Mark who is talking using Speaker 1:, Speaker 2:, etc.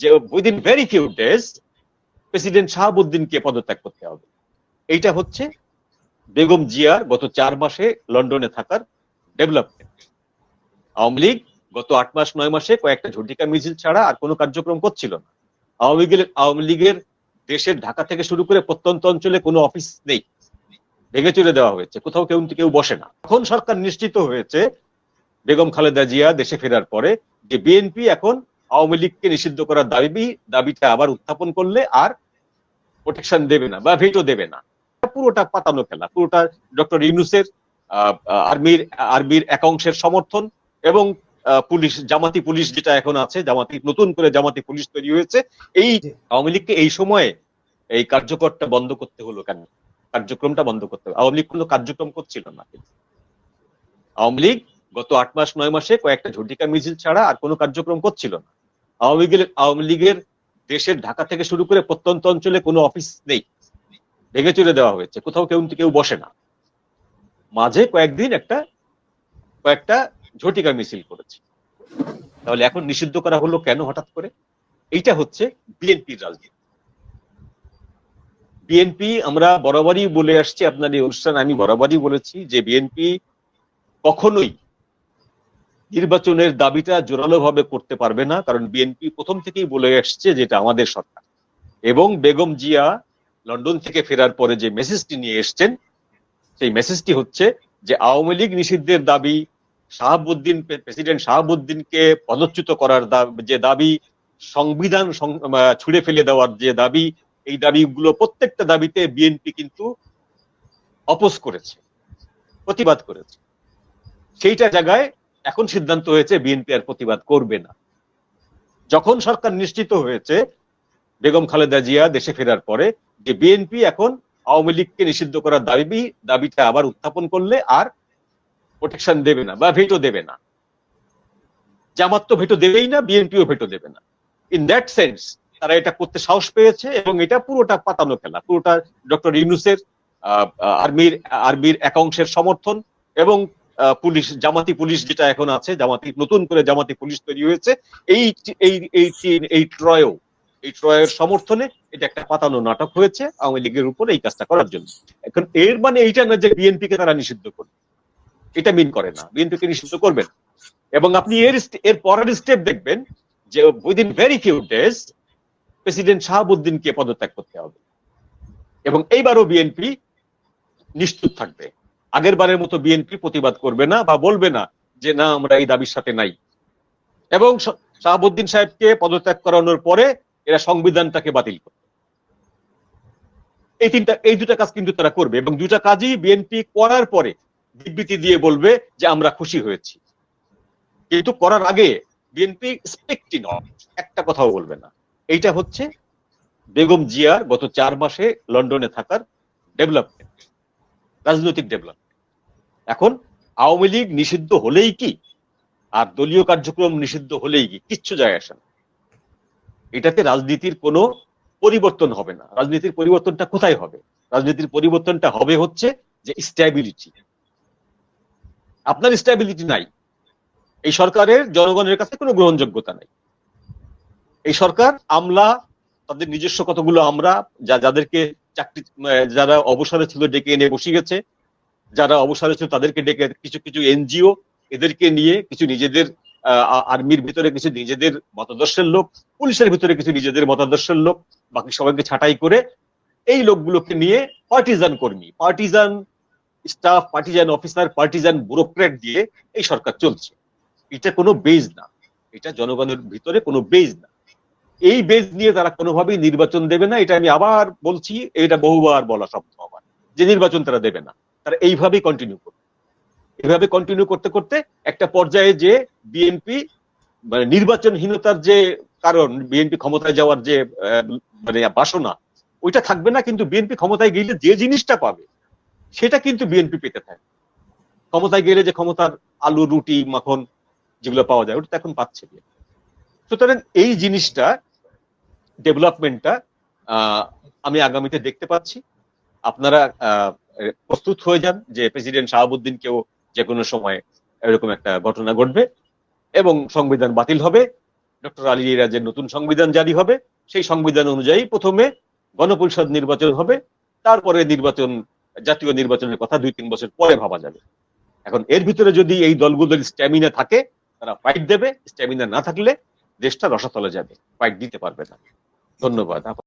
Speaker 1: যে within very few days president শাহাবুদ্দিনকে পদত্যাগ করতে হবে। এইটা হচ্ছে বেগম জিয়ার গত চার মাসে লন্ডনে থাকার ডেভেলপমেন্ট আওয়ামী লীগ গত আট মাস, নয় মাসে কয়েকটা ঝটিকা মিছিল ছাড়া আর কোনো কার্যক্রম করছিল না। আওয়ামী লীগের আওয়ামী লীগের দেশের ঢাকা থেকে শুরু করে প্রত্যন্ত অঞ্চলে কোনো অফিস নেই। ভেঙে চলে দেওয়া হয়েছে। কোথাও কেউ কেউ বসে না। এখন সরকার নিশ্চিত হয়েছে, বেগম খালেদা জিয়া দেশে ফেরার পরে যে বিএনপি এখন আওয়ামী লীগকে নিষিদ্ধ করার দাবি দাবিটা আবার উত্থাপন করলে আর প্রোটেকশন দেবে না বা ভেটো দেবে না। পুরোটা পাতানো খেলা পুরোটা ডক্টর ইউনুসের আর্মির আর্মির একাংশের সমর্থন এবং পুলিশ জামাতি পুলিশ যেটা এখন আছে জামাতি নতুন করে জামাতি পুলিশ তৈরি হয়েছে এই আওয়ামী লীগকে এই সময়ে এই কার্যকরটা বন্ধ করতে হলো কেন? কার্যক্রমটা বন্ধ করতে হবে আওয়ামী লীগ কোনো কার্যক্রম করছিল না। আওয়ামী লীগ গত আট মাস নয় মাসে কয়েকটা ঝটিকা মিছিল ছাড়া আর কোনো কার্যক্রম করছিল না। আওয়ামী লীগের আওয়ামী লীগের দেশের ঢাকা থেকে শুরু করে প্রত্যন্ত অঞ্চলে কোনো অফিস নেই। ভেঙে চলে দেওয়া হয়েছে। কোথাও কেউ কেউ বসে না। মাঝে কয়েকদিন একটা, কয়েকটা ঝটিকা মিছিল করেছে। তাহলে এখন নিষিদ্ধ করা হলো কেন হঠাৎ করে? এইটা হচ্ছে বিএনপির রাজনীতি। বিএনপি, আমরা বরাবরই বলে আসছি আপনার এই অনুষ্ঠান, আমি বরাবরই বলেছি যে বিএনপি কখনোই নির্বাচনের দাবিটা জোরালো ভাবে করতে পারবে না, কারণ বিএনপি প্রথম থেকেই বলে আসছে যেটা আমাদের সরকার। এবং বেগম জিয়া লন্ডন থেকে ফেরার পরে যে মেসেজটি নিয়ে এসছেন, সেই মেসেজটি হচ্ছে যে আওয়ামী লীগ নিষিদ্ধের দাবি, শাহাবুদ্দিন প্রেসিডেন্ট শাহাবুদ্দিনকে পদচ্যুত করার যে দাবি, সংবিধান ছুড়ে ফেলে দেওয়ার যে দাবি, এই দাবিগুলো প্রত্যেকটা দাবিতে বিএনপি কিন্তু অপোজ করেছে, প্রতিবাদ করেছে। সেইটা জায়গায় এখন সিদ্ধান্ত হয়েছে, বিএনপি আর প্রতিবাদ করবে না। যখন সরকার নিশ্চিত হয়েছে, বেগম খালেদা জিয়া দেশে ফেরার পরে, যে বিএনপি এখন আওয়ামী লীগকে নিষিদ্ধ করার দাবি, দাবিটা আবার উত্থাপন করলে আর প্রোটেকশন দেবে না বা ভেটো দেবে না। জামাত তো ভেটো দেবেই না, বিএনপিও ভেটো দেবে না। ইন দ্যাট সেন্স তারা এটা করতে সাহস পেয়েছে এবং এটা পুরোটা পাতানো খেলা, পুরোটা ডক্টর ইউনুসের আর্মির আর্মির একাংশের সমর্থন এবং পুলিশ, জামাতি পুলিশ যেটা এখন আছে, জামাতি, নতুন করে জামাতি পুলিশ তৈরি হয়েছে, এই এই এই এই ট্রয়ও, এই ট্রয়ের সমর্থনে এটা একটা পাতানো নাটক হয়েছে আওয়ামী লীগের উপর এই কাজটা করার জন্য। এখন এর মানে এইটা না যে বিএনপি কে তারা নিষিদ্ধ করবে। এটা মিন করে না। বিএনপি কে নিষিদ্ধ করবে না। এবং আপনি এর এর পরের স্টেপ দেখবেন যে within very few days president শাহাবুদ্দিনকে পদত্যাগ করতে হবে। এবং এইবারও বিএনপি নিশ্চুপ থাকবে। আগের বারের মতো বিএনপি প্রতিবাদ করবে না বা বলবে না যে না, আমরা এই দাবির সাথে নাই। এবং শাহাবুদ্দিন সাহেবকে পদত্যাগ করানোর পরে এরা সংবিধানটাকে বাতিল করবে। এই তিনটা, এই দুটা কাজ কিন্তু তারা করবে এবং দুটা কাজই বিএনপি করার পরে বিবৃতি দিয়ে বলবে যে আমরা খুশি হয়েছি। কিন্তু করার আগে বিএনপি স্পেক্টি নট একটা কথাও বলবে না। এইটা হচ্ছে বেগম জিয়ার গত চার মাসে লন্ডনে থাকার ডেভেলপমেন্ট, রাজনৈতিক ডেভেলপমেন্ট। এখন আওয়ামী লীগ নিষিদ্ধ হলেই কি? আর দলীয় কার্যক্রম নিষিদ্ধ হলেই কি? কিচ্ছু যায় আসে না। এটাতে রাজনীতির কোনো পরিবর্তন হবে না। রাজনীতির পরিবর্তনটা কোথায় হবে? রাজনীতির পরিবর্তনটা হবে হচ্ছে যে স্ট্যাবিলিটি আপনার স্ট্যাবিলিটি নাই। এই সরকারের জনগণের কাছে কোনো গ্রহণযোগ্যতা নাই। এই সরকার, আমলা, তাদের নিজস্ব কতগুলো আমরা, যা, যাদেরকে চাকরি যারা অবসরে ছিল ডেকে এনে বসে গেছে যারা অবসরে ছিল তাদেরকে ডেকে কিছু কিছু এনজিও এদেরকে নিয়ে কিছু নিজেদের আর্মির ভিতরে কিছু নিজেদের মতাদর্শের লোক, পুলিশের ভিতরে কিছু নিজেদের মতাদর্শের লোক, বাকি সবাইকে ছাঁটাই করে এই লোকগুলোকে নিয়ে পার্টিজান কর্মী partisan staff partisan officer partisan bureaucrat দিয়ে এই সরকার চলছে। এটা কোনো বেজ না। এটা জনগণের ভিতরে কোনো বেজ না। এই বেজ নিয়ে তারা কোনোভাবেই নির্বাচন দেবে না। এটা আমি আবার বলছি, এটা বহুবার বলা শব্দ আমার। যে নির্বাচন তারা দেবে না। তারা এইভাবেই কন্টিনিউ করবে। এভাবে কন্টিনিউ করতে করতে একটা পর্যায়ে যে বিএনপি মানে নির্বাচনহীনতার যে কারণ বিএনপি ক্ষমতায় যাওয়ার যে মানে বাসনা, ওইটা থাকবে না, কিন্তু বিএনপি ক্ষমতায় গেলে যে জিনিসটা পাবে, সেটা কিন্তু বিএনপি পেতে থাকে। ক্ষমতায় গেলে যে ক্ষমতার আলু, রুটি, মাখন যেগুলো পাওয়া যায়, ওটা এখন পাচ্ছে সুতরাং এই জিনিসটা ডেভেলপমেন্টটা আমি আগামীতে দেখতে পাচ্ছি। আপনারা প্রস্তুত হয়ে যান যে প্রেসিডেন্ট শাহাবুদ্দিনকেও যে কোনো সময় এরকম একটা ঘটনা ঘটবে এবং সংবিধান বাতিল হবে। ডক্টর আলী রিয়াজের নতুন সংবিধান জারি হবে। সেই সংবিধান অনুযায়ী প্রথমে গণপরিষদ নির্বাচন হবে। তারপরে নির্বাচন, জাতীয় নির্বাচনের কথা দুই তিন বছর পরে ভাবা যাবে। এখন এর ভিতরে যদি এই দলগুলোর স্ট্যামিনা থাকে, তারা ফাইট দেবে। স্ট্যামিনা না থাকলে দেশটা রসাতলে যাবে। ফাইট দিতে পারবে না। ধন্যবাদ।